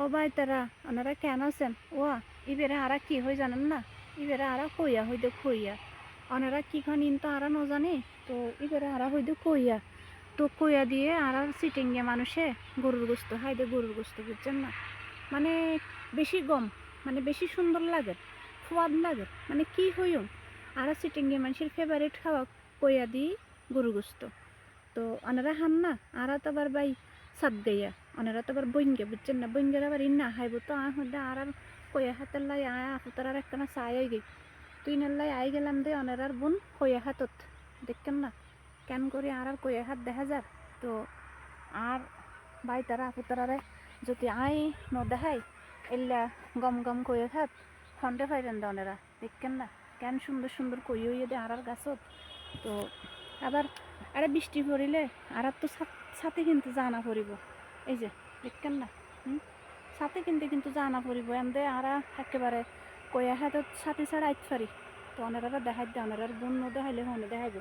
ও ভাই তারা ওনারা কেন আছেন? ওয়া ইবেরে আরা কি হয়ে জানেন না? ইবেরে আরা কইয়া হইতে কইয়া। ওনারা কি খান ইন তো আরা ন জানে তো ইবেরে আরা হইতে কইয়া। তো কইয়া দিয়ে আর সিটিং গিয়ে মানুষে গরুর গোস্ত হাইদে গরুর গোস্ত, বুঝছেন না? মানে বেশি গম মানে বেশি সুন্দর লাগে, সোয়াদ লাগে। মানে কি হইম আর সিটিং গিয়ে মানুষের ফেভারিট খাওয়া কইয়া দিই গরু গোস্ত। তো ওনারা হান না? আরা তো আবার বাই সাত গাইয়া। ওনারা তো আবার বইনগে বুঝছেন না বইনগের আবার ইন্না হাইব তো হইলে আর আর কইয়া হাতের লাই আয় আফুতার আর একখানা চাই গে তুই নাল্লাই আই গেলাম দে ওনারার বোন কইয়া হাতত দেখকেন না কেন করে আর আর কইয়া হাত দেখা যার তো আর বাই তারা আফুতারারে যদি আই ন দেখাই এল্লা গম গম কইয়া হাত খন্ডে ফাইরেন দে ওনারা দেখকেন না কেন সুন্দর সুন্দর কই হইয়ে দে আর আর গাছত তো আবার আরে বৃষ্টি পড়িলে আর তো ছাতে কিন্তু জানা পড়িব এই যে, দেখেন না, হুম? সাথে কিন্তু কিন্তু জানা পড়িব এমদে আর একেবারে কয়া হাতত সাথে ছাড়া আইত পারি। তো অনেরা দেখাই দে অনেরার বোন দেখাইলে হনে দেখাইব।